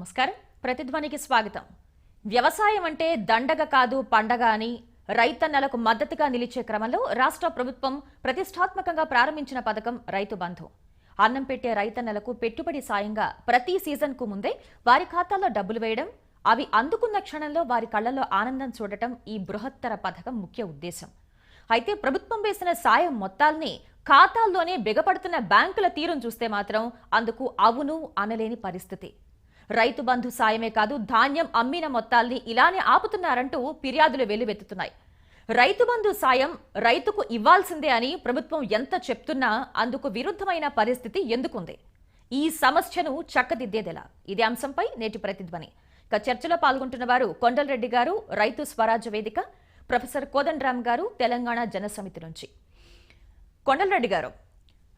నమస్కారం. ప్రతిధ్వనికి స్వాగతం. వ్యవసాయం అంటే దండగ కాదు పండగ అని రైతన్నలకు మద్దతుగా నిలిచే క్రమంలో రాష్ట్ర ప్రభుత్వం ప్రతిష్టాత్మకంగా ప్రారంభించిన పథకం రైతు బంధు. అన్నం పెట్టే రైతన్నలకు పెట్టుబడి సాయంగా ప్రతి సీజన్కు ముందే వారి ఖాతాలో డబ్బులు వేయడం అవి అందుకున్న క్షణంలో వారి కళ్ళలో ఆనందం చూడటం ఈ బృహత్తర పథకం ముఖ్య ఉద్దేశం. అయితే ప్రభుత్వం వేసిన సాయం మొత్తాల్ని ఖాతాల్లోనే బిగపడుతున్న బ్యాంకుల తీరును చూస్తే మాత్రం అందుకు అవును అనలేని పరిస్థితి. రైతు బంధు సాయమే కాదు ధాన్యం అమ్మిన మొత్తాల్ని ఇలానే ఆపుతున్నారంటూ ఫిర్యాదులు వెల్లువెత్తుతున్నాయి. రైతు బంధు సాయం రైతుకు ఇవ్వాల్సిందే అని ప్రభుత్వం ఎంత చెప్తున్నా అందుకు విరుద్ధమైన పరిస్థితి ఎందుకుంది? ఈ సమస్యను చక్కదిద్దేదెలా? ఇదే అంశంపై నేటి ప్రతిధ్వని. ఇక చర్చలో పాల్గొంటున్న వారు కొండలరెడ్డి గారు రైతు స్వరాజ్య వేదిక ప్రొఫెసర్ కోదండరామ్ గారు తెలంగాణ జనసమితి నుంచి. కొండలరెడ్డి గారు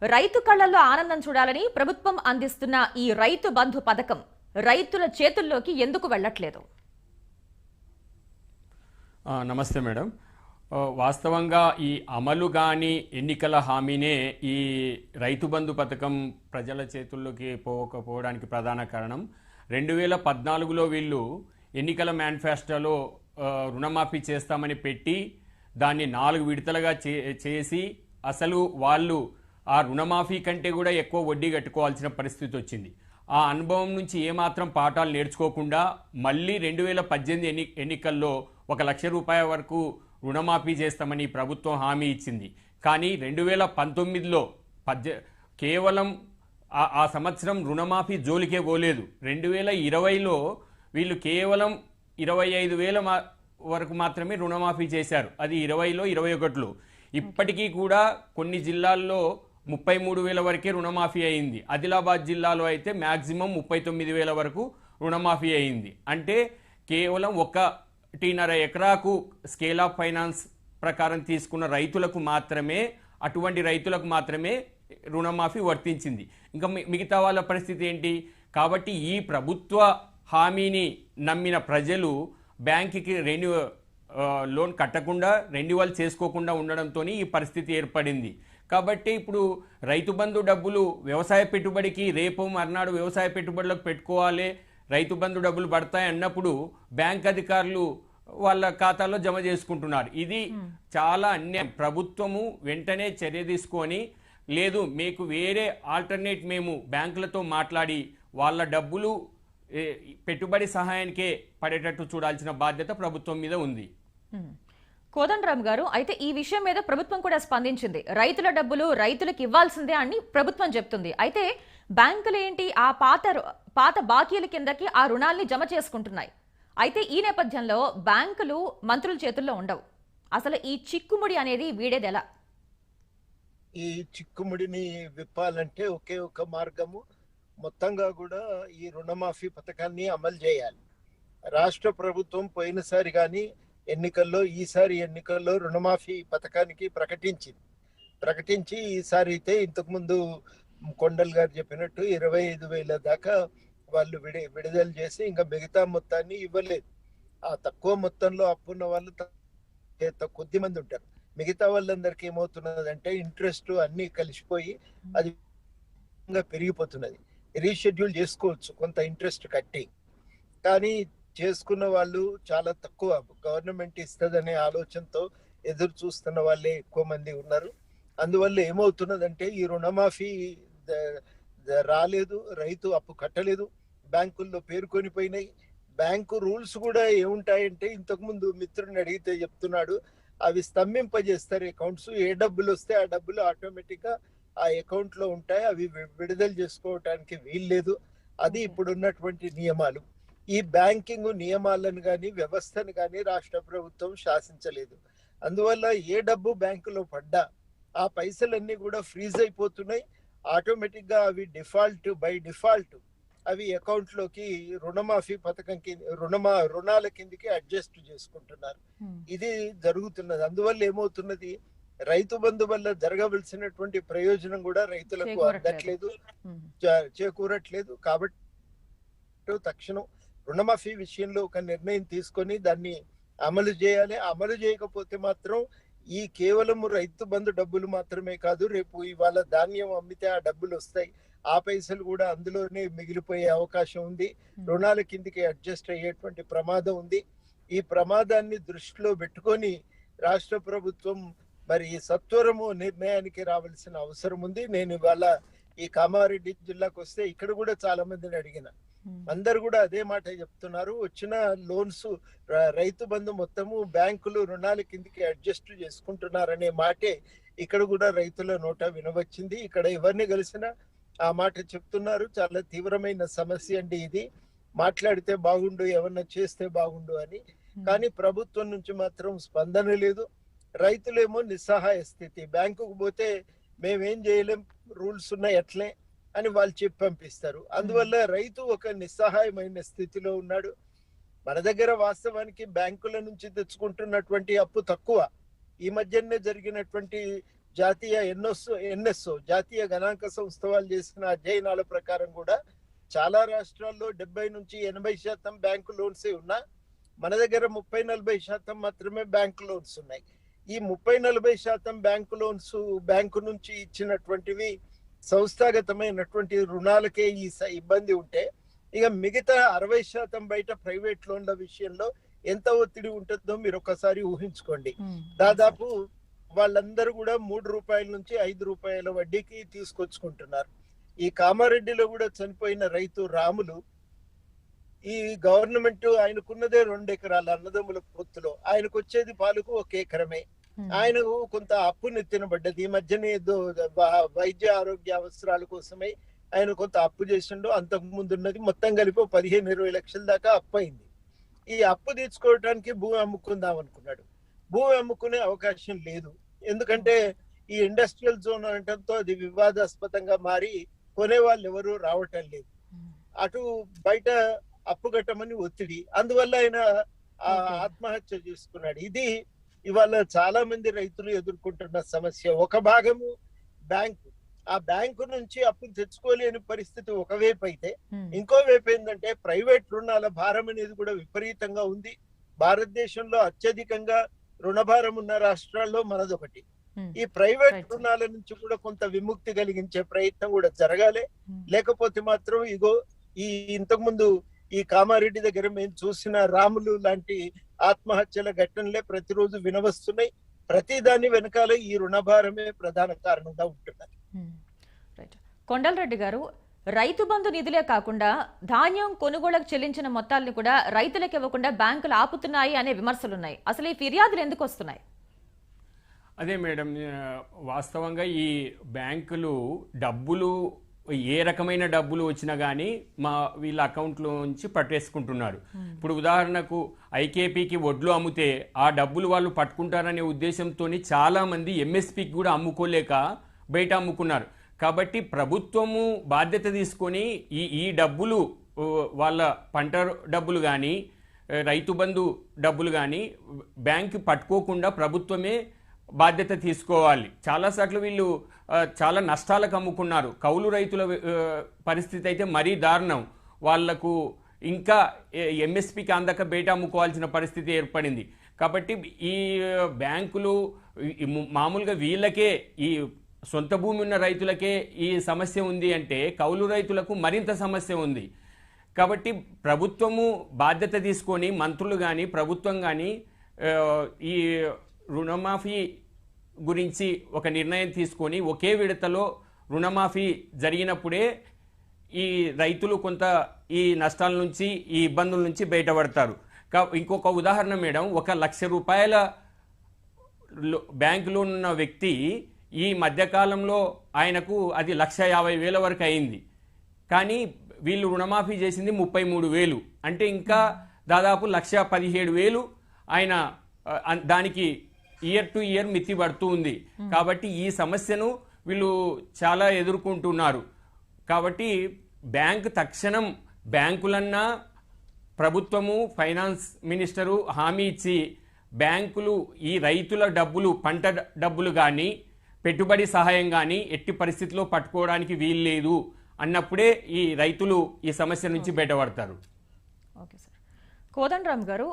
రైతు కళ్ళల్లో ఆనందం చూడాలని ప్రభుత్వం అందిస్తున్న ఈ రైతు బంధు పథకం రైతుల చేతుల్లోకి ఎందుకు వెళ్ళట్లేదు? నమస్తే మేడం. వాస్తవంగా ఈ అమలు కాని ఎన్నికల హామీనే ఈ రైతు బంధు పథకం ప్రజల చేతుల్లోకి పోకపోవడానికి ప్రధాన కారణం. రెండు వేల పద్నాలుగులో వీళ్ళు ఎన్నికల మేనిఫెస్టోలో రుణమాఫీ చేస్తామని పెట్టి దాన్ని నాలుగు విడతలుగా చే చేసి అసలు వాళ్ళు ఆ రుణమాఫీ కంటే కూడా ఎక్కువ వడ్డీ కట్టుకోవాల్సిన పరిస్థితి వచ్చింది. ఆ అనుభవం నుంచి ఏమాత్రం పాఠాలు నేర్చుకోకుండా మళ్ళీ రెండు వేల పద్దెనిమిది ఎన్ని ఎన్నికల్లో ఒక లక్ష రూపాయల వరకు రుణమాఫీ చేస్తామని ప్రభుత్వం హామీ ఇచ్చింది. కానీ రెండు వేల పంతొమ్మిదిలో పద్దె కేవలం ఆ- సంవత్సరం రుణమాఫీ జోలికే పోలేదు. రెండు వేల ఇరవైలో వీళ్ళు కేవలం ఇరవై ఐదు వేల మా వరకు మాత్రమే రుణమాఫీ చేశారు. అది ఇరవైలో ఇరవై ఒకటిలో. ఇప్పటికీ కూడా కొన్ని జిల్లాల్లో ముప్పై మూడు వేల వరకే రుణమాఫీ అయింది. ఆదిలాబాద్ జిల్లాలో అయితే మ్యాక్సిమం ముప్పై తొమ్మిది వేల వరకు రుణమాఫీ అయింది. అంటే కేవలం ఒకటిన్నర ఎకరాకు స్కేల్ ఆఫ్ ఫైనాన్స్ ప్రకారం తీసుకున్న రైతులకు మాత్రమే అటువంటి రైతులకు మాత్రమే రుణమాఫీ వర్తించింది. ఇంకా మిగతా వాళ్ళ పరిస్థితి ఏంటి? కాబట్టి ఈ ప్రభుత్వ హామీని నమ్మిన ప్రజలు బ్యాంకుకి రెన్యూ లోన్ కట్టకుండా రెన్యువల్ చేసుకోకుండా ఉండడంతో ఈ పరిస్థితి ఏర్పడింది. కాబట్టి ఇప్పుడు రైతు బంధు డబ్బులు వ్యవసాయ పెట్టుబడికి రేపు మర్నాడు వ్యవసాయ పెట్టుబడులకు పెట్టుకోవాలి. రైతు బంధు డబ్బులు పడతాయి అన్నప్పుడు బ్యాంక్ అధికారులు వాళ్ళ ఖాతాలో జమ చేసుకుంటున్నారు. ఇది చాలా అన్యాయం. ప్రభుత్వము వెంటనే చర్య తీసుకొని లేదు మీకు వేరే ఆల్టర్నేట్ మేము బ్యాంకులతో మాట్లాడి వాళ్ళ డబ్బులు పెట్టుబడి సహాయానికే పడేటట్టు చూడాల్సిన బాధ్యత ప్రభుత్వం మీద ఉంది. కోదండరామ్ గారు అయితే ఈ విషయం మీద ప్రభుత్వం కూడా స్పందించింది. రైతుల డబ్బులు రైతులకు ఇవ్వాల్సిందే అని ప్రభుత్వం చెప్తుంది. అయితే బ్యాంకులు ఏంటి ఆ పాత రు- పాత బాకీల కిందకి ఆ రుణాల్ని జమ చేసుకుంటున్నాయి. అయితే ఈ నేపథ్యంలో బ్యాంకులు మంత్రుల చేతుల్లో ఉండవు. అసలు ఈ చిక్కుముడి అనేది వీడేది ఎలా ఈ చిక్కుముడిని విప్పాలంటే ఒకే ఒక మార్గము. మొత్తంగా కూడా ఈ రుణమాఫీ పథకాన్ని అమలు చేయాలి. రాష్ట్ర ప్రభుత్వం పోయినసారి కానీ ఎన్నికల్లో ఈసారి ఎన్నికల్లో రుణమాఫీ పథకానికి ప్రకటించింది. ప్రకటించి ఈసారి అయితే ఇంతకుముందు కొండల్ గారు చెప్పినట్టు ఇరవై ఐదు వేల దాకా వాళ్ళు విడి విడుదల చేసి ఇంకా మిగతా మొత్తాన్ని ఇవ్వలేదు. ఆ తక్కువ మొత్తంలో అప్పున్న వాళ్ళు కొద్ది మంది ఉంటారు. మిగతా వాళ్ళందరికీ ఏమవుతున్నదంటే ఇంట్రెస్ట్ అన్ని కలిసిపోయి అది ఇంకా పెరిగిపోతున్నది. రీషెడ్యూల్ చేసుకోవచ్చు కొంత ఇంట్రెస్ట్ కట్టి. కానీ చేసుకున్న వాళ్ళు చాలా తక్కువ గవర్నమెంట్ ఇస్తుందనే ఆలోచనతో ఎదురు చూస్తున్న వాళ్ళే ఎక్కువ మంది ఉన్నారు. అందువల్ల ఏమవుతున్నదంటే ఈ రుణమాఫీ రాలేదు రైతు అప్పు కట్టలేదు బ్యాంకుల్లో పేరుకొని పోయినాయి. బ్యాంకు రూల్స్ కూడా ఏముంటాయంటే ఇంతకు ముందు మిత్రుడిని అడిగితే చెప్తున్నాడు అవి స్తంభింపజేస్తారు అకౌంట్స్. ఏ డబ్బులు వస్తే ఆ డబ్బులు ఆటోమేటిక్గా ఆ అకౌంట్లో ఉంటాయి అవి విడుదల చేసుకోవటానికి వీల్లేదు. అది ఇప్పుడు ఉన్నటువంటి నియమాలు. ఈ బ్యాంకింగ్ నియమాలను కానీ వ్యవస్థను కానీ రాష్ట్ర ప్రభుత్వం శాసించలేదు. అందువల్ల ఏ డబ్బు బ్యాంకులో పడ్డా ఆ పైసలన్నీ కూడా ఫ్రీజ్ అయిపోతున్నాయి. ఆటోమేటిక్గా అవి డిఫాల్ట్ బై డిఫాల్ట్ అవి అకౌంట్లోకి రుణమాఫీ పథకం కింద రుణమా రుణాల కిందకి అడ్జస్ట్ చేసుకుంటున్నారు. ఇది జరుగుతున్నది. అందువల్ల ఏమవుతున్నది? రైతు బంధు వల్ల జరగవలసినటువంటి ప్రయోజనం కూడా రైతులకు. అందట్లేదు. చేకూరట్లేదు. కాబట్టి తక్షణం రుణమాఫీ విషయంలో ఒక నిర్ణయం తీసుకొని దాన్ని అమలు చేయాలి. అమలు చేయకపోతే మాత్రం ఈ కేవలం రైతు బంధు డబ్బులు మాత్రమే కాదు రేపు ఇవాళ ధాన్యం అమ్మితే ఆ డబ్బులు వస్తాయి. ఆ పైసలు కూడా అందులోనే మిగిలిపోయే అవకాశం ఉంది. రుణాల కిందికి అడ్జస్ట్ అయ్యేటువంటి ప్రమాదం ఉంది. ఈ ప్రమాదాన్ని దృష్టిలో పెట్టుకొని రాష్ట్ర ప్రభుత్వం మరి సత్వరము నిర్ణయానికి రావాల్సిన అవసరం ఉంది. నేను ఇవాళ ఈ కామారెడ్డి జిల్లాకు వస్తే ఇక్కడ కూడా చాలా మందిని అడిగిన. అందరు కూడా అదే మాట చెప్తున్నారు. వచ్చిన లోన్స్ రైతు బంధు మొత్తము బ్యాంకులు రుణాల కిందికి అడ్జస్ట్ చేసుకుంటున్నారనే మాటే ఇక్కడ కూడా రైతుల నోట వినవచ్చింది. ఇక్కడ ఎవరిని కలిసినా ఆ మాట చెప్తున్నారు. చాలా తీవ్రమైన సమస్య అండి ఇది. మాట్లాడితే బాగుండు ఏమన్నా చేస్తే బాగుండు అని. కానీ ప్రభుత్వం నుంచి మాత్రం స్పందన లేదు. రైతులేమో నిస్సహాయ స్థితి. బ్యాంకుకు పోతే మేమేం చేయలేం. రూల్స్ ఉన్నాయి ఎట్లే అని వాళ్ళు చెప్పి పంపిస్తారు. అందువల్ల రైతు ఒక నిస్సహాయమైన స్థితిలో ఉన్నాడు. మన దగ్గర వాస్తవానికి బ్యాంకుల నుంచి తెచ్చుకుంటున్నటువంటి అప్పు తక్కువ. ఈ మధ్యనే జరిగినటువంటి జాతీయ ఎన్ఎస్ఓ ఎన్ఎస్ఓ జాతీయ గణాంక సంస్థ వాళ్ళు చేసిన అధ్యయనాల ప్రకారం కూడా చాలా రాష్ట్రాల్లో డెబ్బై నుంచి ఎనభై శాతం బ్యాంకు లోన్సే ఉన్నా మన దగ్గర ముప్పై నలభై శాతం మాత్రమే బ్యాంకు లోన్స్ ఉన్నాయి. ఈ ముప్పై నలభై శాతం బ్యాంకు లోన్స్ బ్యాంకు నుంచి ఇచ్చినటువంటివి సంస్థాగతమైనటువంటి రుణాలకే ఈ ఇబ్బంది ఉంటే ఇక మిగతా అరవై శాతం బయట ప్రైవేట్ లోన్ల విషయంలో ఎంత ఒత్తిడి ఉంటుందో మీరు ఒకసారి ఊహించుకోండి. దాదాపు వాళ్ళందరూ కూడా మూడు రూపాయల నుంచి ఐదు రూపాయల వడ్డీకి తీసుకొచ్చుకుంటున్నారు. ఈ కామారెడ్డిలో కూడా చనిపోయిన రైతు రాములు ఈ గవర్నమెంట్ ఆయనకున్నదే రెండు ఎకరాల అన్నదమ్ముల పొత్తులో ఆయనకు వచ్చేది పాలకు ఒక ఎకరమే. ఆయనకు కొంత అప్పు నెత్తినబడ్డది ఈ మధ్యనే వైద్య ఆరోగ్య అవసరాల కోసమై ఆయన కొంత అప్పు చేసిండు అంతకు ముందు ఉన్నది మొత్తం కలిపి పదిహేను ఇరవై లక్షల దాకా అప్పు అయింది. ఈ అప్పు తీర్చుకోవడానికి భూమి అమ్ముకుందాం అనుకున్నాడు. భూమి అమ్ముకునే అవకాశం లేదు. ఎందుకంటే ఈ ఇండస్ట్రియల్ జోన్ అనటంతో అది వివాదాస్పదంగా మారి కొనే వాళ్ళు ఎవరు రావటం లేదు. అటు బయట అప్పు కట్టమని ఒత్తిడి. అందువల్ల ఆయన. ఆత్మహత్య చేసుకున్నాడు. ఇది ఇవాళ చాలా మంది రైతులు ఎదుర్కొంటున్న సమస్య. ఒక భాగము బ్యాంకు. ఆ బ్యాంకు నుంచి అప్పు తెచ్చుకోలేని పరిస్థితి ఒకవైపు అయితే ఇంకో వైపు ఏంటంటే ప్రైవేట్ రుణాల భారం అనేది కూడా విపరీతంగా ఉంది. భారతదేశంలో అత్యధికంగా రుణభారం ఉన్న రాష్ట్రాల్లో మనదొకటి. ఈ ప్రైవేట్. రుణాల నుంచి కూడా కొంత విముక్తి కలిగించే ప్రయత్నం కూడా జరగాలి. లేకపోతే మాత్రం ఇగో ఈ ఇంతకు ముందు ఈ కామారెడ్డి దగ్గర మేము చూసిన రాములు లాంటి ఆత్మహత్యల ఘటనలే ప్రతిరోజు వినవస్తున్నాయి. ప్రతి దాని వెనకాల ఈ రుణభారమే ప్రధాన కారణంగా ఉంటున్నది. రైట్. కొండలరెడ్డి గారు రైతు బంధు నిధులే కాకుండా ధాన్యం కొనుగోళ్ళకు చెల్లించిన మొత్తాలను కూడా రైతులకు ఇవ్వకుండా బ్యాంకులు ఆపుతున్నాయి అనే విమర్శలున్నాయి. అసలు ఈ ఫిర్యాదులు ఎందుకు వస్తున్నాయి? అదే మేడం వాస్తవంగా ఈ బ్యాంకులు డబ్బులు ఏ రకమైన డబ్బులు వచ్చినా కానీ మా వీళ్ళ అకౌంట్లో నుంచి పట్టేసుకుంటున్నారు ఇప్పుడు ఉదాహరణకు ఐకేపీకి వడ్లు అమ్మితే ఆ డబ్బులు వాళ్ళు పట్టుకుంటారనే ఉద్దేశంతో చాలామంది ఎంఎస్పికి కూడా అమ్ముకోలేక బయట అమ్ముకున్నారు. కాబట్టి ప్రభుత్వము బాధ్యత తీసుకొని ఈ ఈ డబ్బులు వాళ్ళ పంట డబ్బులు కానీ రైతు బంధు డబ్బులు కానీ బ్యాంక్ పట్టుకోకుండా ప్రభుత్వమే బాధ్యత తీసుకోవాలి. చాలాసార్లు వీళ్ళు చాలా నష్టాలకు అమ్ముకున్నారు. కౌలు రైతుల పరిస్థితి అయితే మరీ దారుణం. వాళ్ళకు ఇంకా ఎంఎస్పికి అందక బయట అమ్ముకోవాల్సిన పరిస్థితి ఏర్పడింది. కాబట్టి ఈ బ్యాంకులు మామూలుగా వీళ్ళకే ఈ సొంత భూమి ఉన్న రైతులకే ఈ సమస్య ఉంది అంటే కౌలు రైతులకు మరింత సమస్య ఉంది. కాబట్టి ప్రభుత్వము బాధ్యత తీసుకొని మంత్రులు కానీ ప్రభుత్వం కానీ ఈ రుణమాఫీ గురించి ఒక నిర్ణయం తీసుకొని ఒకే విడతలో రుణమాఫీ జరిగినప్పుడే ఈ రైతులు కొంత ఈ నష్టాల నుంచి ఈ ఇబ్బందుల నుంచి బయటపడతారు. ఇంకొక ఉదాహరణ మేడం ఒక లక్ష రూపాయల బ్యాంకులో ఉన్న వ్యక్తి ఈ మధ్యకాలంలో ఆయనకు అది లక్ష యాభై వేల వరకు అయింది. కానీ వీళ్ళు రుణమాఫీ చేసింది ముప్పై మూడు వేలు. అంటే ఇంకా దాదాపు లక్ష పదిహేడు వేలు ఆయన దానికి ఇయర్ టు ఇయర్ మితి పడుతూ ఉంది. కాబట్టి ఈ సమస్యను వీళ్ళు చాలా ఎదుర్కొంటున్నారు. కాబట్టి బ్యాంక్ తక్షణం బ్యాంకులన్నా ప్రభుత్వము ఫైనాన్స్ మినిస్టరు హామీ ఇచ్చి బ్యాంకులు ఈ రైతుల డబ్బులు పంట డబ్బులు కానీ పెట్టుబడి సహాయం కానీ ఎట్టి పరిస్థితిలో పట్టుకోవడానికి వీలు లేదు అన్నప్పుడే ఈ రైతులు ఈ సమస్య నుంచి బయటపడతారు. Okay sir. కోదండరామ్ గారు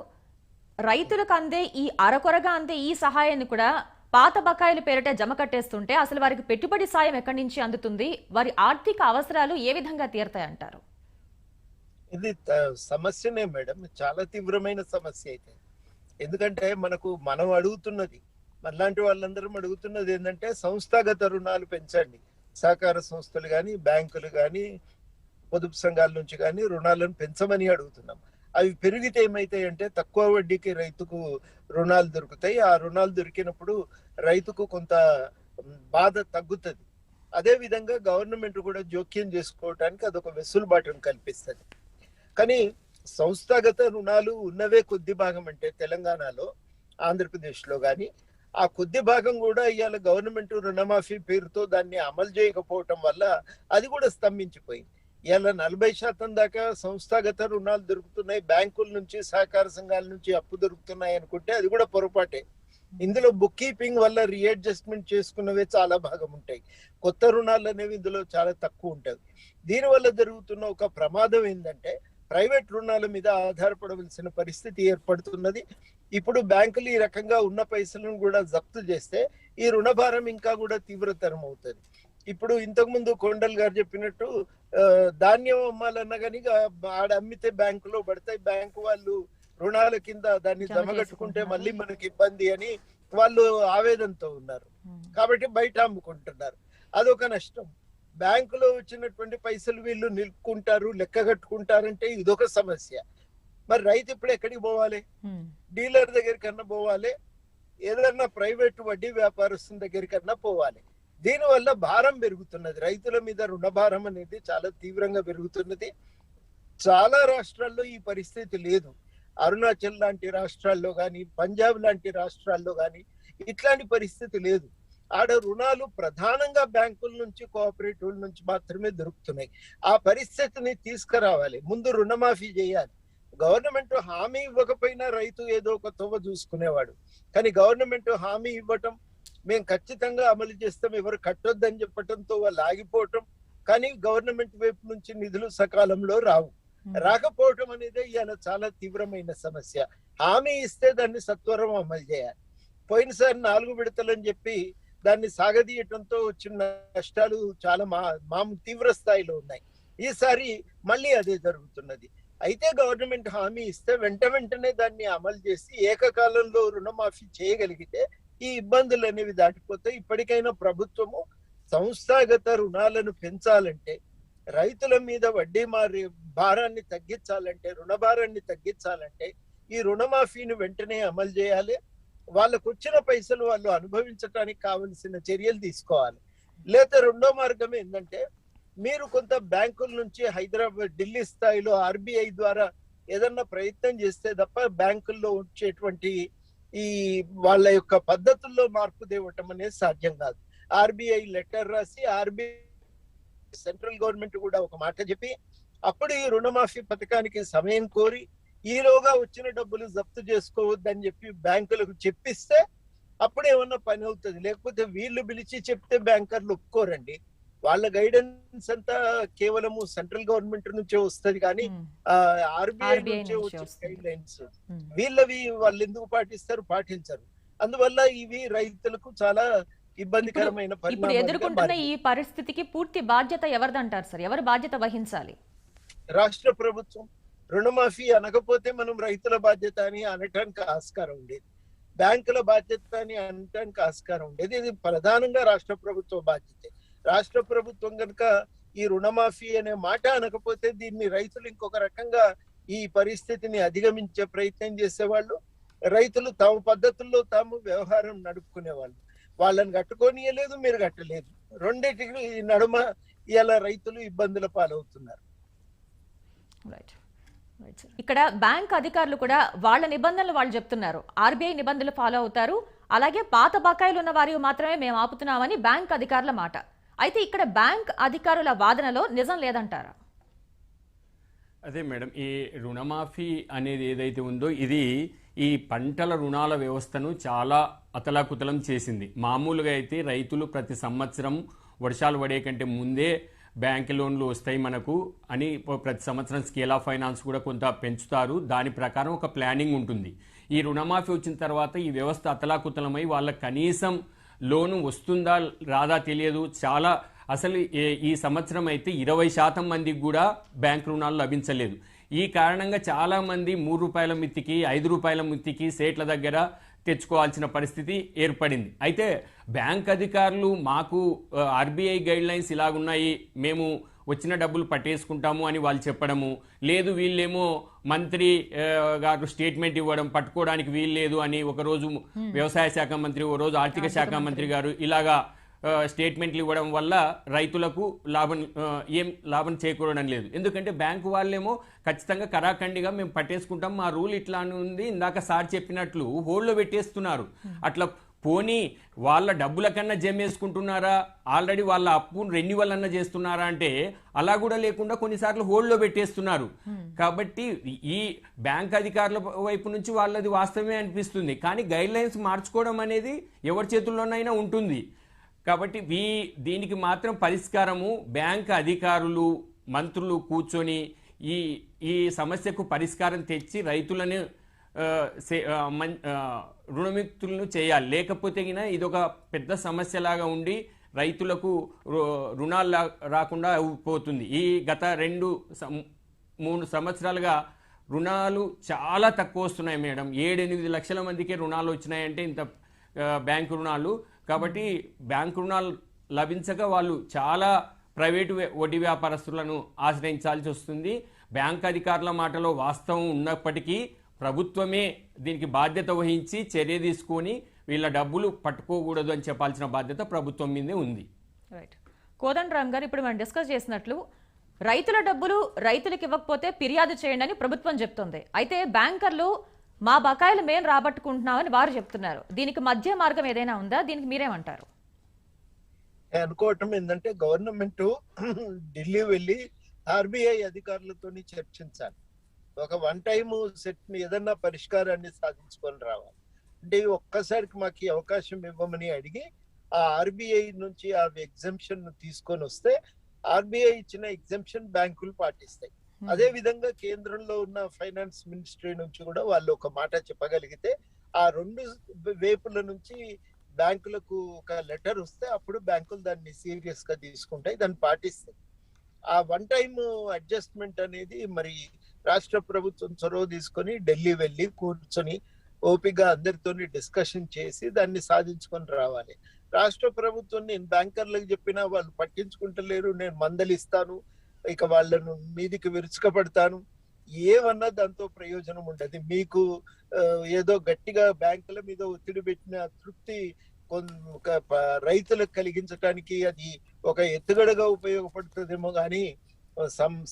రైతులకు అందే ఈ అరకొరగా అందే ఈ సహాయాన్ని కూడా పాత బకాయిల పేరిట జమ కట్టేస్తుంటే అసలు వారికి పెట్టుబడి సాయం ఎక్కడి నుంచి అందుతుంది? వారి ఆర్థిక అవసరాలు ఏ విధంగా తీరుతాయంటారు? ఇది సమస్యనే మేడం. చాలా తీవ్రమైన సమస్య అయితే. ఎందుకంటే మనకు మనం అడుగుతున్నది మనలాంటి వాళ్ళందరం అడుగుతున్నది ఏంటంటే సంస్థాగత రుణాలు పెంచండి. సహకార సంస్థలు కానీ బ్యాంకులు కానీ పొదుపు సంఘాల నుంచి కానీ రుణాలను పెంచమని అడుగుతున్నాం. అవి పెరిగితే ఏమైతాయంటే తక్కువ వడ్డీకి రైతుకు రుణాలు దొరుకుతాయి. ఆ రుణాలు దొరికినప్పుడు రైతుకు కొంత బాధ తగ్గుతుంది. అదే విధంగా గవర్నమెంట్ కూడా జోక్యం చేసుకోవడానికి అదొక వెసులుబాటును కల్పిస్తుంది. కానీ సంస్థాగత రుణాలు ఉన్నవే కొద్ది భాగం అంటే తెలంగాణలో ఆంధ్రప్రదేశ్లో కానీ ఆ కొద్ది భాగం కూడా ఇవాళ గవర్నమెంట్ రుణమాఫీ పేరుతో దాన్ని అమలు చేయకపోవటం వల్ల అది కూడా స్తంభించిపోయింది. ఇలా నలభై శాతం దాకా సంస్థాగత రుణాలు దొరుకుతున్నాయి. బ్యాంకుల నుంచి సహకార సంఘాల నుంచి అప్పు దొరుకుతున్నాయి అనుకుంటే అది కూడా పొరపాటే. ఇందులో బుక్ కీపింగ్ వల్ల రీఅడ్జస్ట్మెంట్ చేసుకున్నవే చాలా భాగం ఉంటాయి. కొత్త రుణాలు అనేవి ఇందులో చాలా తక్కువ ఉంటుంది దీనివల్ల జరుగుతున్న ఒక ప్రమాదం ఏంటంటే ప్రైవేట్ రుణాల మీద ఆధారపడవలసిన పరిస్థితి ఏర్పడుతున్నది. ఇప్పుడు బ్యాంకులు ఈ రకంగా ఉన్న పైసలను కూడా జప్తు చేస్తే ఈ రుణభారం ఇంకా కూడా తీవ్రతరం అవుతుంది. ఇప్పుడు ఇంతకు ముందు కొండల్ గారు చెప్పినట్టు ధాన్యం అమ్మాలన్నా కానీ ఆడ అమ్మితే బ్యాంకులో పడతాయి. బ్యాంకు వాళ్ళు రుణాల కింద దాన్ని జమ జమ కట్టుకుంటే చేసుకుంటున్నారు. మళ్ళీ మనకి ఇబ్బంది అని వాళ్ళు ఆవేదనతో ఉన్నారు. కాబట్టి బయట అమ్ముకుంటున్నారు. అదొక నష్టం. బ్యాంకులో వచ్చినటువంటి పైసలు వీళ్ళు నిలుపుకుంటారు లెక్క కట్టుకుంటారంటే ఇదొక సమస్య. మరి రైతు ఇప్పుడు ఎక్కడికి పోవాలి. డీలర్ దగ్గరికన్నా పోవాలి. ఏదన్నా ప్రైవేట్ వడ్డీ వ్యాపారస్తుల దగ్గరికన్నా పోవాలి. దీనివల్ల భారం పెరుగుతున్నది. రైతుల మీద రుణ భారం అనేది చాలా తీవ్రంగా పెరుగుతున్నది. చాలా రాష్ట్రాల్లో ఈ పరిస్థితి లేదు. అరుణాచల్ లాంటి రాష్ట్రాల్లో కానీ పంజాబ్ లాంటి రాష్ట్రాల్లో కానీ ఇట్లాంటి పరిస్థితి లేదు. ఆడ రుణాలు ప్రధానంగా బ్యాంకుల నుంచి కోఆపరేటివ్ నుంచి మాత్రమే దొరుకుతున్నాయి. ఆ పరిస్థితిని తీసుకురావాలి. ముందు రుణమాఫీ చేయాలి. గవర్నమెంట్ హామీ ఇవ్వకపోయినా రైతు ఏదో ఒక తొవ్వ చూసుకునేవాడు. కానీ గవర్నమెంట్ హామీ ఇవ్వటం మేము ఖచ్చితంగా అమలు చేస్తాం ఎవరు కట్టొద్దని చెప్పటంతో వాళ్ళు ఆగిపోవటం. కానీ గవర్నమెంట్ వైపు నుంచి నిధులు సకాలంలో రావు. ఉమ్. రాకపోవటం అనేది ఇవాళ చాలా తీవ్రమైన సమస్య. హామీ ఇస్తే దాన్ని సత్వరం అమలు చేయాలి. పోయినసారి నాలుగు విడతలని చెప్పి దాన్ని సాగదీయటంతో వచ్చిన నష్టాలు చాలా మా మాము తీవ్ర స్థాయిలో ఉన్నాయి. ఈసారి మళ్ళీ అదే జరుగుతున్నది. అయితే గవర్నమెంట్ హామీ ఇస్తే వెంట వెంటనే దాన్ని అమలు చేసి ఏకకాలంలో రుణమాఫీ చేయగలిగితే ఈ ఇబ్బందులు అనేవి దాటిపోతాయి. ఇప్పటికైనా ప్రభుత్వము సంస్థాగత రుణాలను పెంచాలంటే రైతుల మీద వడ్డీ మారి భారాన్ని తగ్గించాలంటే రుణ భారాన్ని తగ్గించాలంటే ఈ రుణమాఫీని వెంటనే అమలు చేయాలి. వాళ్ళకు వచ్చిన పైసలు వాళ్ళు అనుభవించడానికి కావలసిన చర్యలు తీసుకోవాలి. లేదా రెండో మార్గం ఏంటంటే మీరు కొంత బ్యాంకుల నుంచి హైదరాబాద్ ఢిల్లీ స్థాయిలో ఆర్బీఐ ద్వారా ఏదన్నా ప్రయత్నం చేస్తే తప్ప బ్యాంకుల్లో వచ్చేటువంటి ఈ వాళ్ళ యొక్క పద్ధతుల్లో మార్పు తేవటం అనేది సాధ్యం కాదు. ఆర్బీఐ లెటర్ రాసి ఆర్బీఐ సెంట్రల్ గవర్నమెంట్ కూడా ఒక మాట చెప్పి అప్పుడు ఈ రుణమాఫీ పథకానికి సమయం కోరి ఈలోగా వచ్చిన డబ్బులు జప్తు చేసుకోవద్దని చెప్పి బ్యాంకులకు చెప్పిస్తే అప్పుడు ఏమన్నా పని అవుతుంది. లేకపోతే వీళ్ళు పిలిచి చెప్తే బ్యాంకర్లు ఒప్పుకోరండి. వాళ్ళ గైడెన్స్ అంతా కేవలము సెంట్రల్ గవర్నమెంట్ నుంచే వస్తది కానీ. ఆర్బీఐ నుంచే వచ్చే. Guidelines. వీళ్ళవి వాళ్ళు ఎందుకు పాటిస్తారు పాటించరు అందువల్ల ఇవి రైతులకు చాలా ఇబ్బందికరమైన ఇప్పుడు ఎదుర్కొంటున్న. ఈ పరిస్థితికి పూర్తి బాధ్యత ఎవరిదంటారు సార్ ఎవరు బాధ్యత వహించాలి రాష్ట్ర ప్రభుత్వం రుణమాఫీ అనకపోతే మనం రైతుల బాధ్యత అని అనటానికి ఆస్కారం ఉండేది బ్యాంకుల బాధ్యత అని అనటానికి ఆస్కారం ఉండేది ఇది ప్రధానంగా రాష్ట్ర ప్రభుత్వ బాధ్యత రాష్ట్ర ప్రభుత్వం కనుక ఈ రుణమాఫీ అనే మాట అనకపోతే దీన్ని రైతులు ఇంకొక రకంగా ఈ పరిస్థితిని అధిగమించే ప్రయత్నం చేసేవాళ్ళు. రైతులు తమ పద్ధతుల్లో తాము వ్యవహారం నడుపుకునేవాళ్ళు. వాళ్ళని కట్టుకోనియలేదు మీరు కట్టలేదు. రెండింటికి ఈ నడుమ ఇలా రైతులు ఇబ్బందుల పాలవుతున్నారు. రైట్ రైట్ ఇక్కడ బ్యాంక్ అధికారులు కూడా వాళ్ళ నిబంధనలు వాళ్ళు చెప్తున్నారు. ఆర్బీఐ నిబంధనలు ఫాలో అవుతారు. అలాగే పాత బకాయిలు ఉన్న వారికి మాత్రమే మేము ఆపుతున్నామని బ్యాంక్ అధికారుల మాట. అయితే ఇక్కడ బ్యాంక్ అధికారుల వాదనలో నిజం లేదంటారా? అదే మేడం ఈ రుణమాఫీ అనేది ఏదైతే ఉందో ఇది ఈ పంటల రుణాల వ్యవస్థను చాలా అతలాకుతలం చేసింది. మామూలుగా అయితే రైతులు ప్రతి సంవత్సరం వర్షాలు పడే కంటే ముందే బ్యాంక్ లోన్లు వస్తాయి మనకు అని ప్రతి సంవత్సరం స్కేల్ ఆఫ్ ఫైనాన్స్ కూడా కొంత పెంచుతారు. దాని ప్రకారం ఒక ప్లానింగ్ ఉంటుంది. ఈ రుణమాఫీ వచ్చిన తర్వాత ఈ వ్యవస్థ అతలాకుతలమై వాళ్ళ కనీసం లోను వస్తుందా రాదా తెలియదు. చాలా అసలు ఈ సంవత్సరం అయితే ఇరవై శాతం మందికి కూడా బ్యాంక్ రుణాలు లభించలేదు. ఈ కారణంగా చాలామంది మూడు రూపాయల మిత్తికి ఐదు రూపాయల మిత్తికి సేట్ల దగ్గర తెచ్చుకోవాల్సిన పరిస్థితి ఏర్పడింది. అయితే బ్యాంక్ అధికారులు మాకు ఆర్బీఐ గైడ్ లైన్స్ ఇలాగున్నాయి. మేము వచ్చిన డబ్బులు పట్టేసుకుంటాము అని వాళ్ళు చెప్పడము. లేదు వీళ్ళేమో మంత్రి గారు స్టేట్మెంట్ ఇవ్వడం పట్టుకోవడానికి వీలు లేదు అని ఒకరోజు వ్యవసాయ శాఖ మంత్రి ఓ రోజు ఆర్థిక శాఖ మంత్రి. గారు ఇలాగా స్టేట్మెంట్లు ఇవ్వడం వల్ల రైతులకు లాభం ఏం లాభం చేకూరడం లేదు. ఎందుకంటే బ్యాంకు వాళ్ళేమో ఖచ్చితంగా కరాఖండిగా మేము పట్టేసుకుంటాం మా రూల్ ఇట్లా ఉంది ఇందాక సార్ చెప్పినట్లు హోల్డ్లో పెట్టేస్తున్నారు. అట్లా పోనీ వాళ్ళ డబ్బుల కన్నా జమేసుకుంటున్నారా? ఆల్రెడీ వాళ్ళ అప్పు రెన్యువల్ అన్న చేస్తున్నారా అంటే అలా కూడా లేకుండా కొన్నిసార్లు హోల్డ్లో పెట్టేస్తున్నారు. కాబట్టి ఈ బ్యాంక్ అధికారుల వైపు నుంచి వాళ్ళది వాస్తవమే అనిపిస్తుంది. కానీ గైడ్ లైన్స్ మార్చుకోవడం అనేది ఎవరి చేతుల్లోనైనా ఉంటుంది. కాబట్టి ఈ దీనికి మాత్రం పరిష్కారము బ్యాంక్ అధికారులు మంత్రులు కూర్చొని ఈ ఈ సమస్యకు పరిష్కారం తెచ్చి రైతులను రుణముక్తులను చేయాలి. లేకపోతే గిన ఇది ఒక పెద్ద సమస్యలాగా ఉండి రైతులకు రు- రుణాలు రాకుండా పోతుంది. ఈ గత రెండు సం- మూడు సంవత్సరాలుగా రుణాలు చాలా తక్కువ వస్తున్నాయి మేడం. ఏడెనిమిది లక్షల మందికే రుణాలు వచ్చినాయంటే ఇంత బ్యాంకు రుణాలు. కాబట్టి బ్యాంకు రుణాలు లభించక వాళ్ళు చాలా ప్రైవేటు వడ్డీ వ్యాపారస్తులను ఆశ్రయించాల్సి వస్తుంది. బ్యాంక్ అధికారుల మాటలో వాస్తవం ఉన్నప్పటికీ ప్రభుత్వమే దీనికి బాధ్యత వహించి చర్య తీసుకొని వీళ్ళ డబ్బులు పట్టుకోకూడదు అని చెప్పాల్సిన బాధ్యత ప్రభుత్వం మీదే ఉంది. రైట్ కోదండరామ్ గారు ఇప్పుడు మనం డిస్కస్ చేసినట్లు రైతుల డబ్బులు రైతులకు ఇవ్వకపోతే ఫిర్యాదు చేయండి అని ప్రభుత్వం చెప్తుంది. అయితే బ్యాంకర్లు మా బకాయిలు మేము రాబట్టుకుంటున్నామని వారు చెప్తున్నారు. దీనికి మధ్య మార్గం ఏదైనా ఉందా? దీనికి మీరేమంటారు? అనుకోవటం ఏంటంటే గవర్నమెంట్ ఢిల్లీ వెళ్ళి ఆర్బీఐ అధికారులతో చర్చించాలి. ఒక వన్ టైం సెట్ ఏదన్నా పరిష్కారాన్ని సాధించుకొని రావాలి. అంటే ఒక్కసారికి మాకు అవకాశం ఇవ్వమని అడిగి ఆ ఆర్బీఐ నుంచి ఆ ఎగ్జంప్షన్ తీసుకొని వస్తే ఆర్బీఐ ఇచ్చిన ఎగ్జంప్షన్ బ్యాంకులు పాటిస్తాయి. అదే విధంగా కేంద్రంలో ఉన్న ఫైనాన్స్ మినిస్ట్రీ నుంచి కూడా వాళ్ళు ఒక మాట చెప్పగలిగితే ఆ రెండు వైపుల నుంచి బ్యాంకులకు ఒక లెటర్ వస్తే అప్పుడు బ్యాంకులు దాన్ని సీరియస్గా తీసుకుంటాయి దాన్ని పాటిస్తాయి. ఆ వన్ టైం అడ్జస్ట్మెంట్ అనేది మరి రాష్ట్ర ప్రభుత్వం చొరవ తీసుకొని ఢిల్లీ వెళ్ళి కూర్చొని ఓపిక అందరితోని డిస్కషన్ చేసి దాన్ని సాధించుకొని రావాలి. రాష్ట్ర ప్రభుత్వం నేను బ్యాంకర్లకు చెప్పినా వాళ్ళు పట్టించుకుంటలేరు నేను మందలిస్తాను ఇక వాళ్ళను మీదికి విరుచుకపడతాను. ఏమన్నా దాంతో ప్రయోజనం ఉండదు. మీకు ఏదో గట్టిగా బ్యాంకుల మీద ఒత్తిడి పెట్టిన తృప్తి ఒక రైతులకు కలిగించడానికి అది ఒక ఎత్తుగడగా ఉపయోగపడుతుందేమో కానీ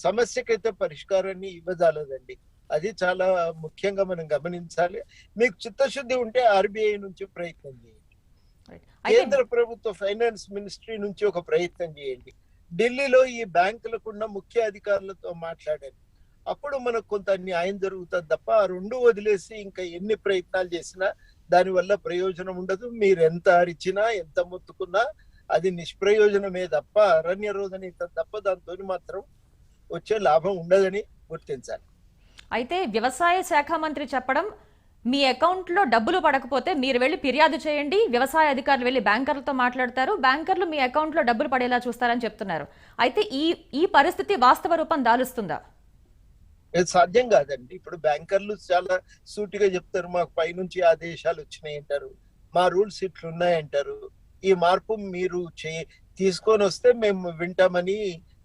సమస్యకైతే పరిష్కారాన్ని ఇవ్వజాలదండి. అది చాలా ముఖ్యంగా మనం గమనించాలి. మీకు చిత్తశుద్ధి ఉంటే ఆర్బీఐ నుంచి ప్రయత్నం చేయండి. కేంద్ర ప్రభుత్వ ఫైనాన్స్ మినిస్ట్రీ నుంచి ఒక ప్రయత్నం చేయండి. ఢిల్లీలో ఈ బ్యాంకులకున్న ముఖ్య అధికారులతో మాట్లాడండి. అప్పుడు మనకు కొంత న్యాయం జరుగుతుంది తప్ప ఆ రెండు వదిలేసి ఇంకా ఎన్ని ప్రయత్నాలు చేసినా దాని వల్ల ప్రయోజనం ఉండదు. మీరు ఎంత అరిచినా ఎంత మొత్తుకున్నా అది నిష్ప్రయోజనమే తప్ప అరణ్య రోధని తప్ప దాంతో మాత్రం వచ్చే లాభం ఉండదని గుర్తించాలి. అయితే వ్యవసాయ శాఖ మంత్రి చెప్పడం మీ అకౌంట్లో డబ్బులు పడకపోతే మీరు వెళ్ళి ఫిర్యాదు చేయండి వ్యవసాయ అధికారులు వెళ్ళి బ్యాంకర్లతో మాట్లాడతారు బ్యాంకర్లు మీ అకౌంట్లో డబ్బులు పడేలా చూస్తారని చెప్తున్నారు. అయితే ఈ ఈ పరిస్థితి వాస్తవ రూపం దాలుస్తుందా? ఇది సాధ్యం కాదండి. ఇప్పుడు బ్యాంకర్లు చాలా సూటిగా చెప్తారు మాకు పైనుంచి ఆదేశాలు వచ్చినాయి అంటారు మా రూల్స్ ఇట్లున్నాయంటారు ఈ మార్పు మీరు చే తీసుకొని వస్తే మేము వింటామని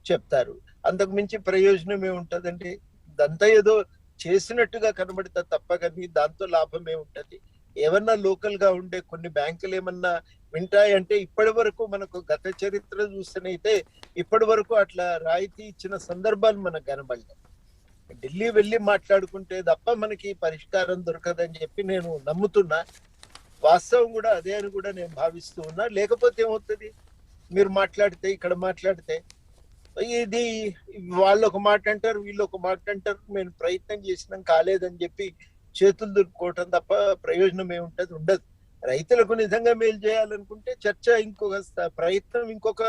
చెప్తారు. అంతకు మించి ప్రయోజనం ఏముంటదండి ఇదంతా ఏదో చేసినట్టుగా కనబడితే తప్ప కానీ దాంతో లాభం ఏముంటది ఏమన్నా లోకల్గా ఉండే కొన్ని బ్యాంకులు ఏమన్నా వింటాయంటే ఇప్పటి వరకు మనకు గత చరిత్ర చూస్తేనైతే ఇప్పటి వరకు అట్లా రాయితీ ఇచ్చిన సందర్భాలు మనకు కనబడలేదు ఢిల్లీ వెళ్ళి మాట్లాడుకుంటే తప్ప మనకి పరిష్కారం దొరకదని చెప్పి నేను నమ్ముతున్నా. వాస్తవం కూడా అదే అని కూడా నేను భావిస్తూ ఉన్నా. లేకపోతే ఏమవుతుంది? మీరు మాట్లాడితే ఇక్కడ మాట్లాడితే ఇది వాళ్ళు ఒక మాట అంటారు వీళ్ళు ఒక మాట అంటారు మేము ప్రయత్నం చేసినాం కాలేదని చెప్పి చేతులు దుర్కోవటం తప్ప ప్రయోజనం ఏముంటది? ఉండదు. రైతులకు నిజంగా మేలు చేయాలనుకుంటే చర్చ ఇంకొక ప్రయత్నం ఇంకొక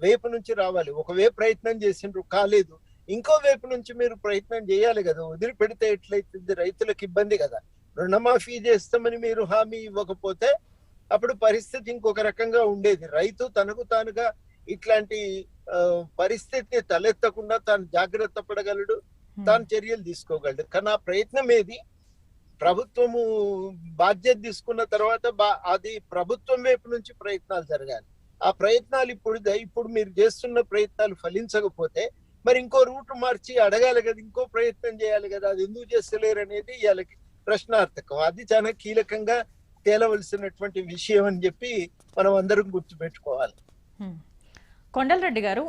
వైపు నుంచి రావాలి. ఒక ప్రయత్నం చేసిండ్రు కాలేదు. ఇంకో వైపు నుంచి మీరు ప్రయత్నం చేయాలి కదా. వదిలిపెడితే ఎట్లయితుంది? రైతులకు ఇబ్బంది కదా. రుణమాఫీ చేస్తామని మీరు హామీ ఇవ్వకపోతే అప్పుడు పరిస్థితి ఇంకొక రకంగా ఉండేది. రైతు తనకు తానుగా ఇట్లాంటి ఆ, పరిస్థితి తలెత్తకుండా తాను జాగ్రత్త పడగలడు తాను చర్యలు తీసుకోగలడు. కానీ ఆ ప్రయత్నం ఏది? ప్రభుత్వము బాధ్యత తీసుకున్న తర్వాత అది ప్రభుత్వం వైపు నుంచి ప్రయత్నాలు జరగాలి. ఆ ప్రయత్నాలు ఇప్పుడు ఇప్పుడు మీరు చేస్తున్న ప్రయత్నాలు ఫలించకపోతే మరి ఇంకో రూట్ మార్చి అడగాలి కదా ఇంకో ప్రయత్నం చేయాలి కదా అది ఎందుకు చేస్తలేరు అనేది ఇవాళకి ప్రశ్నార్థకం. అది చాలా కీలకంగా తేలవలసినటువంటి విషయం అని చెప్పి మనం అందరం గుర్తుపెట్టుకోవాలి. కొండలరెడ్డి గారు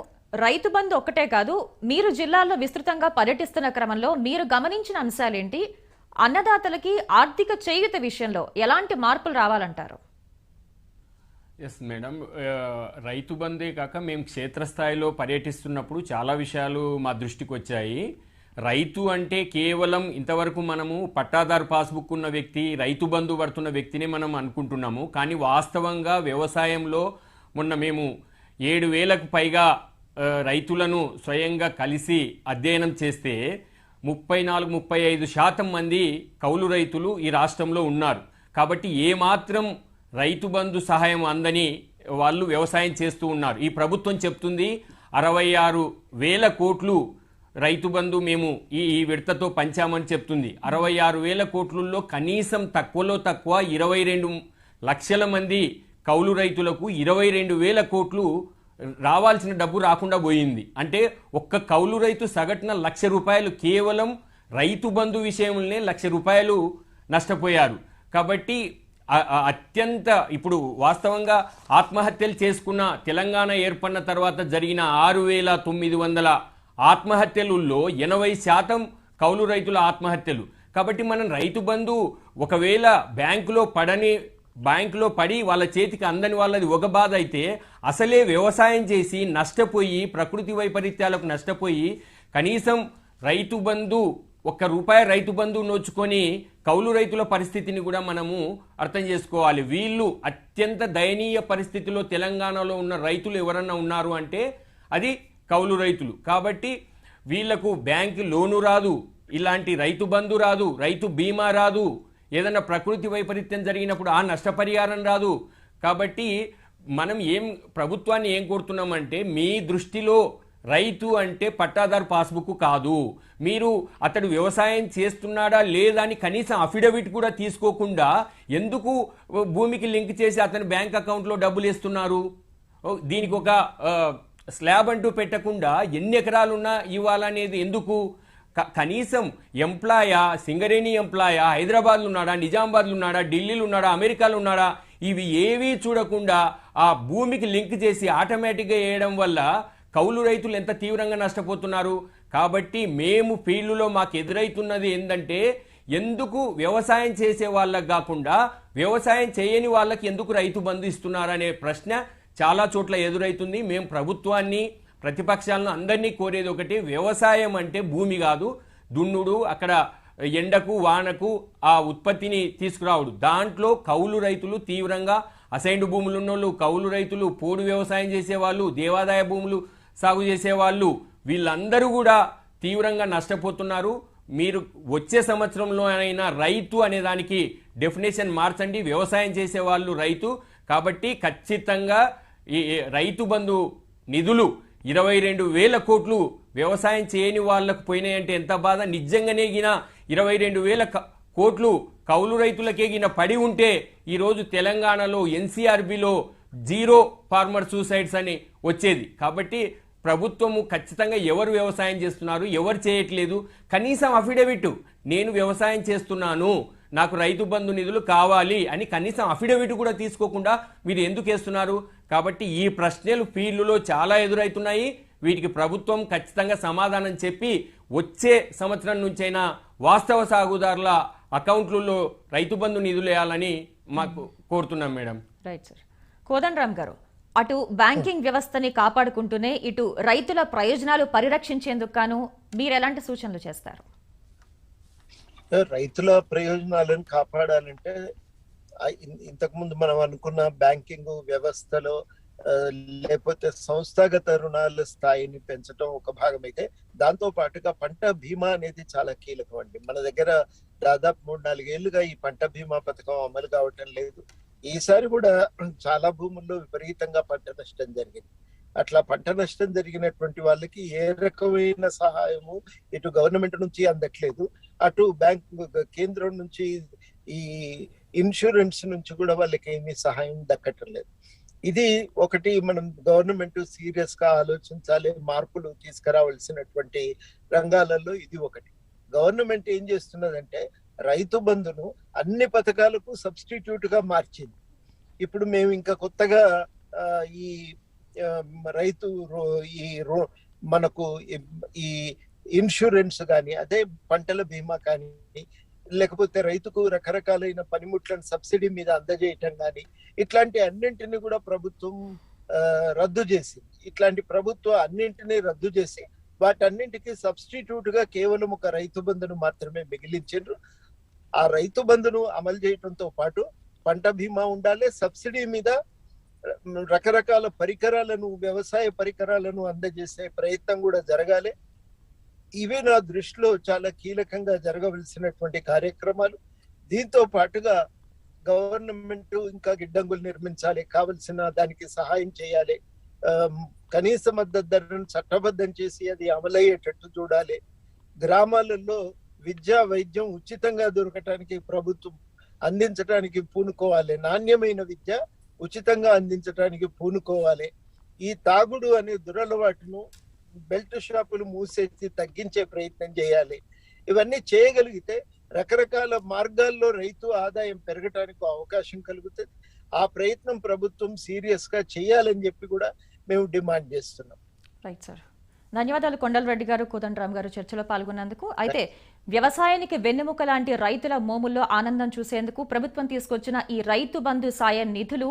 రైతు బంధు ఒక్కటే కాదు మీరు జిల్లాల్లో విస్తృతంగా పర్యటిస్తున్న క్రమంలో మీరు గమనించిన అంశాలేంటి? అన్నదాతలకి ఆర్థిక చేయూత విషయంలో ఎలాంటి మార్పులు రావాలంటారు? ఎస్ మేడం రైతు బందే కాక మేము క్షేత్రస్థాయిలో పర్యటిస్తున్నప్పుడు చాలా విషయాలు మా దృష్టికి వచ్చాయి రైతు అంటే కేవలం ఇంతవరకు మనము పట్టాదారు పాస్బుక్ ఉన్న వ్యక్తి రైతు బంధు పడుతున్న వ్యక్తినే మనం అనుకుంటున్నాము. కానీ వాస్తవంగా వ్యవసాయంలో మొన్న మేము ఏడు వేలకు పైగా రైతులను స్వయంగా కలిసి అధ్యయనం చేస్తే ముప్పై నాలుగు ముప్పై ఐదు శాతం మంది కౌలు రైతులు ఈ రాష్ట్రంలో ఉన్నారు. కాబట్టి ఏమాత్రం రైతు బంధు సహాయం అందని వాళ్ళు వ్యవసాయం చేస్తూ ఉన్నారు. ఈ ప్రభుత్వం చెప్తుంది అరవై ఆరు వేల కోట్లు రైతు బంధు మేము ఈ ఈ విడతతో పంచామని చెప్తుంది. అరవై ఆరు వేల కోట్లలో కనీసం తక్కువలో తక్కువ ఇరవై రెండు లక్షల మంది కౌలు రైతులకు ఇరవై రెండు వేల కోట్లు రావాల్సిన డబ్బు రాకుండా పోయింది. అంటే ఒక్క కౌలు రైతు సగటున లక్ష రూపాయలు కేవలం రైతు బంధు విషయంలోనే లక్ష రూపాయలు నష్టపోయారు. కాబట్టి అత్యంత ఇప్పుడు వాస్తవంగా ఆత్మహత్యలు చేసుకున్న తెలంగాణ ఏర్పడిన తర్వాత జరిగిన ఆరు వేల తొమ్మిది వందల ఆత్మహత్యలలో ఎనభై శాతం కౌలు రైతుల ఆత్మహత్యలు. కాబట్టి మనం రైతు బంధు ఒకవేళ బ్యాంకులో పడని బ్యాంకులో పడి వాళ్ళ చేతికి అందని వాళ్ళది ఒక బాధ అయితే అసలే వ్యవసాయం చేసి నష్టపోయి ప్రకృతి వైపరీత్యాలకు నష్టపోయి కనీసం రైతు బంధు ఒక్క రూపాయి రైతు బంధు నోచుకొని కౌలు రైతుల పరిస్థితిని కూడా మనము అర్థం చేసుకోవాలి. వీళ్ళు అత్యంత దయనీయ పరిస్థితిలో తెలంగాణలో ఉన్న రైతులు ఎవరన్నా ఉన్నారు అంటే అది కౌలు రైతులు. కాబట్టి వీళ్ళకు బ్యాంకు లోను రాదు ఇలాంటి రైతు బంధు రాదు రైతు బీమా రాదు ఏదైనా ప్రకృతి వైపరీత్యం జరిగినప్పుడు ఆ నష్టపరిహారం రాదు. కాబట్టి మనం ఏం ప్రభుత్వాన్ని ఏం కోరుతున్నామంటే మీ దృష్టిలో రైతు అంటే పట్టాదారు పాస్బుక్ కాదు. మీరు అతడు వ్యవసాయం చేస్తున్నాడా లేదా అని కనీసం అఫిడవిట్ కూడా తీసుకోకుండా ఎందుకు భూమికి లింక్ చేసి అతని బ్యాంక్ అకౌంట్లో డబ్బులు ఇస్తున్నారు దీనికి ఒక స్లాబ్ అంటూ పెట్టకుండా ఎన్ని ఎకరాలున్నా ఇవ్వాలనేది ఎందుకు? క- కనీసం ఎంప్లాయా సింగరేణి ఎంప్లాయా హైదరాబాద్లో ఉన్నాడా నిజామాబాద్లో ఉన్నాడా ఢిల్లీలో ఉన్నాడా అమెరికాలో ఉన్నాడా ఇవి ఏవీ చూడకుండా ఆ భూమికి లింక్ చేసి ఆటోమేటిక్గా వేయడం వల్ల కౌలు రైతులు ఎంత తీవ్రంగా నష్టపోతున్నారు? కాబట్టి మేము ఫీల్డ్లో మాకు ఎదురైతున్నది ఏంటంటే ఎందుకు వ్యవసాయం చేసే వాళ్ళకు కాకుండా వ్యవసాయం చేయని వాళ్ళకి ఎందుకు రైతు బంధు ఇస్తున్నారనే ప్రశ్న చాలా చోట్ల ఎదురవుతుంది. మేము ప్రభుత్వాన్ని ప్రతిపక్షాలను అందరినీ కోరేది ఒకటి వ్యవసాయం అంటే భూమి కాదు. దున్నుడు అక్కడ ఎండకు వానకు ఆ ఉత్పత్తిని తీసుకురావడు. దాంట్లో కౌలు రైతులు తీవ్రంగా అసైన్డ్ భూములు ఉన్నోళ్ళు కౌలు రైతులు పోడు వ్యవసాయం చేసేవాళ్ళు దేవాదాయ భూములు సాగు చేసేవాళ్ళు వీళ్ళందరూ కూడా తీవ్రంగా నష్టపోతున్నారు. మీరు వచ్చే సంవత్సరంలో అయినా రైతు అనే దానికి డెఫినేషన్ మార్చండి. వ్యవసాయం చేసే వాళ్ళు రైతు. కాబట్టి ఖచ్చితంగా ఈ రైతు బంధు నిధులు ఇరవై రెండు వేల కోట్లు వ్యవసాయం చేయని వాళ్ళకు పోయినాయంటే ఎంత బాధ? నిజంగానే గిన ఇరవై రెండు వేల కోట్లు కౌలు రైతులకే గిన పడి ఉంటే ఈరోజు తెలంగాణలో ఎన్సీఆర్బిలో జీరో ఫార్మర్ సూసైడ్స్ అని వచ్చేది. కాబట్టి ప్రభుత్వము ఖచ్చితంగా ఎవరు వ్యవసాయం చేస్తున్నారు ఎవరు చేయట్లేదు కనీసం అఫిడవిట్ నేను వ్యవసాయం చేస్తున్నాను నాకు రైతు బంధు నిధులు కావాలి అని కనీసం అఫిడవిట్ కూడా తీసుకోకుండా మీరు ఎందుకు వేస్తున్నారు? కాబట్టి ఈ ప్రశ్నలు ఫీల్డ్లో చాలా ఎదురవుతున్నాయి వీటికి ప్రభుత్వం ఖచ్చితంగా సమాధానం చెప్పి వచ్చే సంవత్సరం నుంచైనా వాస్తవ సాగుదారుల అకౌంట్లలో రైతు బంధు నిధులు వేయాలని మాకు కోరుతున్నాం మేడం. Right sir. కోదండరామ్ గారు అటు బ్యాంకింగ్ వ్యవస్థని కాపాడుకుంటూనే ఇటు రైతుల ప్రయోజనాలు పరిరక్షించేందుకు గాను మీరు ఎలాంటి సూచనలు చేస్తారు? రైతుల ప్రయోజనాలను కాపాడాలంటే ఇంతకుముందు మనం అనుకున్న బ్యాంకింగ్ వ్యవస్థలో లేకపోతే సంస్థాగత రుణాల స్థాయిని పెంచడం ఒక భాగం అయితే దాంతో పాటుగా పంట బీమా అనేది చాలా కీలకం అండి. మన దగ్గర దాదాపు మూడు నాలుగేళ్ళుగా ఈ పంట బీమా పథకం అమలు కావటం లేదు. ఈసారి కూడా చాలా భూముల్లో విపరీతంగా పంట నష్టం జరిగింది. అట్లా పంట నష్టం జరిగినటువంటి వాళ్ళకి ఏ రకమైన సహాయము ఇటు గవర్నమెంట్ నుంచి అందట్లేదు. అటు బ్యాంక్ కేంద్రం నుంచి ఈ ఇన్సూరెన్స్ నుంచి కూడా వాళ్ళకి ఏమీ సహాయం దక్కటం లేదు. ఇది ఒకటి మనం గవర్నమెంట్ సీరియస్గా ఆలోచించాలి మార్పులు తీసుకురావాల్సినటువంటి రంగాలలో ఇది ఒకటి. గవర్నమెంట్ ఏం చేస్తున్నదంటే రైతు బంధును అన్ని పథకాలకు సబ్స్టిట్యూట్గా మార్చింది. ఇప్పుడు మేము ఇంకా కొత్తగా ఆ, ఈ రైతు రో- ఈ రో- మనకు ఈ- ఈ ఇన్సూరెన్స్ కానీ అదే పంటల బీమా కానీ లేకపోతే రైతుకు రకరకాలైన పనిముట్లను సబ్సిడీ మీద అందజేయటం కానీ ఇట్లాంటి అన్నింటినీ కూడా ప్రభుత్వం రద్దు చేసింది. ఇట్లాంటి ప్రభుత్వం అన్నింటినీ రద్దు చేసి వాటన్నింటికి సబ్స్టిట్యూట్గా కేవలం ఒక రైతు బంధును మాత్రమే మిగిలించారు ఆ రైతు బంధును అమలు చేయడంతో పాటు పంట బీమా ఉండాలి సబ్సిడీ మీద రకరకాల పరికరాలను వ్యవసాయ పరికరాలను అందజేసే ప్రయత్నం కూడా జరగాలి. ఇవే నా దృష్టిలో చాలా కీలకంగా జరగవలసినటువంటి కార్యక్రమాలు. దీంతో పాటుగా గవర్నమెంట్ ఇంకా గిడ్డంగులు నిర్మించాలి కావలసిన దానికి సహాయం చేయాలి. కనీస మద్దతు ధరను చట్టబద్ధం చేసి అది అమలయ్యేటట్టు చూడాలి. గ్రామాలలో విద్యా వైద్యం ఉచితంగా దొరకటానికి ప్రభుత్వం అందించడానికి పూనుకోవాలి. నాణ్యమైన విద్య ఉచితంగా అందించడానికి పూనుకోవాలి. ఈ తాగుడు అనే దురలవాటును బెల్ట్ షాపులు మూసేసి తగ్గించే ప్రయత్నం చేయాలి. ఇవన్నీ చేయగలిగితే రకరకాల మార్గాల్లో రైతు ఆదాయం పెరగటానికి అవకాశం కలుగుతుంది. ఆ ప్రయత్నం ప్రభుత్వం సీరియస్గా చేయాలని చెప్పి కూడా మేము డిమాండ్ చేస్తున్నాం. Right sir. ధన్యవాదాలు కొండలరెడ్డి గారు కోదండరామ్ గారు చర్చలో పాల్గొన్నందుకు. అయితే వ్యవసాయానికి వెన్నెముక లాంటి రైతుల మోముల్లో ఆనందం చూసేందుకు ప్రభుత్వం తీసుకొచ్చిన ఈ రైతు బంధు సాయం నిధులు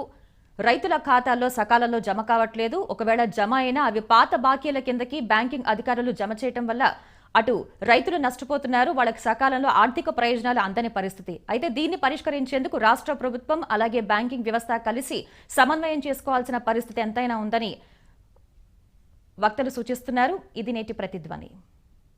రైతుల ఖాతాల్లో సకాలంలో జమ కావట్లేదు. ఒకవేళ జమ అయినా అవి పాత బాకీల కిందకి బ్యాంకింగ్ అధికారులు జమ చేయటం వల్ల అటు రైతులు నష్టపోతున్నారు. వాళ్ళకి సకాలంలో ఆర్థిక ప్రయోజనాలు అందని పరిస్థితి. అయితే దీన్ని పరిష్కరించేందుకు రాష్ట్ర ప్రభుత్వం అలాగే బ్యాంకింగ్ వ్యవస్థ కలిసి సమన్వయం చేసుకోవాల్సిన పరిస్థితి ఎంతైనా ఉందని వక్తలు సూచిస్తున్నారు. ఇది నేటి ప్రతిధ్వని.